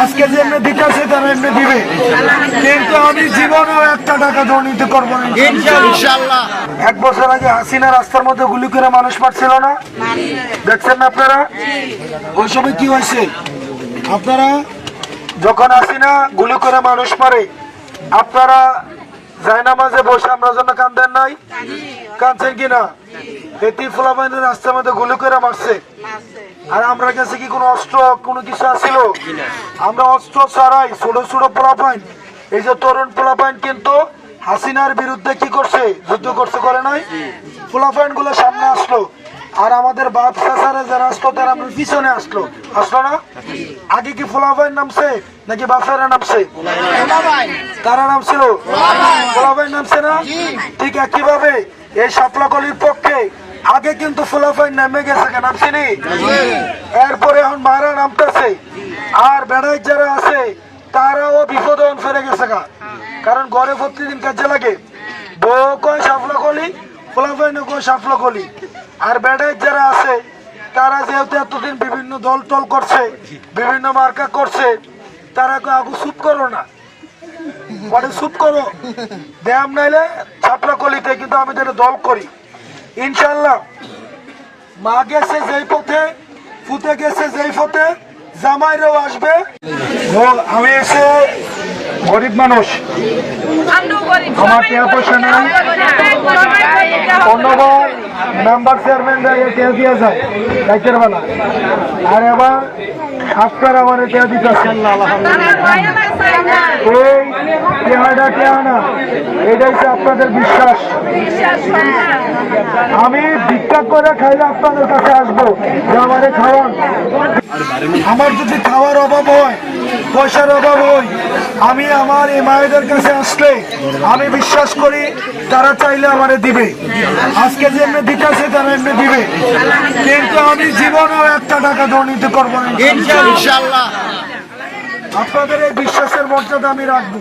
আজকে যে এমনি দিতেছে তারা এমনি দিবে কিন্তু আমি জীবনেও একটা টাকা দুর্নীতি করব এক বছর আগে হাসিনা রাস্তার মধ্যে গুলি করে মানুষ মারছিল না? দেখছেন না আপনারা? ওই সময় কি হয়েছে? আপনারা যখন হাসিনা গুলি করে মানুষ মারে। আপনারা জায়নামাজে বসে আমরা জন্য কান্দেন নাই? কাঁদছেন কিনা? এটি ফুলাবাহিনীর রাস্তার মধ্যে গুলি করে মারছে। আর আমরা কাছে কি কোনো অস্ত্র, কোনো কিছু আছিল? আমরা অস্ত্র ছাড়াই ছোট ছোট পোলাপাইন। এই যে তরুণ পোলাপাইন কিন্তু হাসিনার বিরুদ্ধে কি করছে? যুদ্ধ করছে করে নাই? পোলাপাইনগুলো সামনে আসলো। আর আমাদের বাপ চাচারে যারা আসলো, তারা আমার পিছনে আসলো। আসলো না? আগে কি পোলাপাইন নামছে নাকি বাপসারা নামছে কারা নাম ছিল? পোলাপাইন নামছে না? ঠিক একইভাবে এই সাপলাকলির পক্ষে আগে কিন্তু ফুলাফাই নেমে গেছে নামছিনি এরপরে এখন মারা নামতেছে। আর বেড়াই যারা আছে, তারাও বিপদ ফেরে গেছে কারণ ঘরে প্রতিদিন কাজে লাগে। বউ কয় সাফলা কলি ফুলাফাই না কয় কলি আর বেড়াই যারা আছে তারা যেহেতু এতদিন বিভিন্ন দল টল করছে বিভিন্ন মার্কা করছে তারা আগু চুপ করো না। পরে চুপ করো। ব্যায়াম নাইলে ছাপলা কলিতে কিন্তু আমি যেটা দল করি। ইনশাল্লাহ মা গেছে যেই পথে ফুটে গেছে যেই পথে জামাইরাও আসবে। আমি এসে গরিব মানুষ। আমার টাকা পয়সা নাই। অন্যবার মেম্বার চেয়ারম্যান কেউ দিয়ে যায় রাইতের বেলা। আর এবার আপনার আমার কেউ দিতে টেহাটা টেহা এটাই হচ্ছে আপনাদের বিশ্বাস। আমি ভিক্ষা করে খাইলে আপনাদের কাছে আসব, যে আমারে খাওয়ান। আমার যদি খাওয়ার অভাব হয়, পয়সার অভাব হয়, আমি আমার এই মায়েদের কাছে আসলে আমি বিশ্বাস করি তারা চাইলে আমারে দিবে। আজকে যে এমনি দিতেছে তারা এমনি দিবে। কিন্তু আমি জীবনেও একটা টাকা দুর্নীতি করব না। আপনাদের এই বিশ্বাসের মর্যাদা আমি রাখব।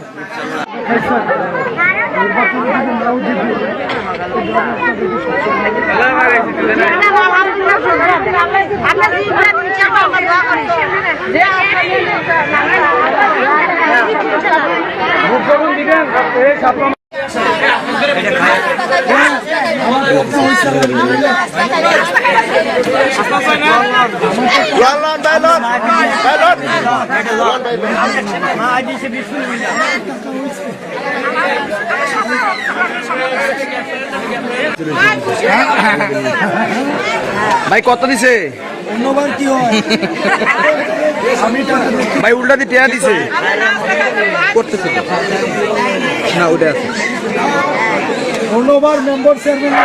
লন ভাই কত দিছে? অন্যবার কি হয় ভাই উল্টা দিয়ে টেয়া দিছে। করতেছে না ওটা আছে। অন্যবার মেম্বার চেয়ারম্যান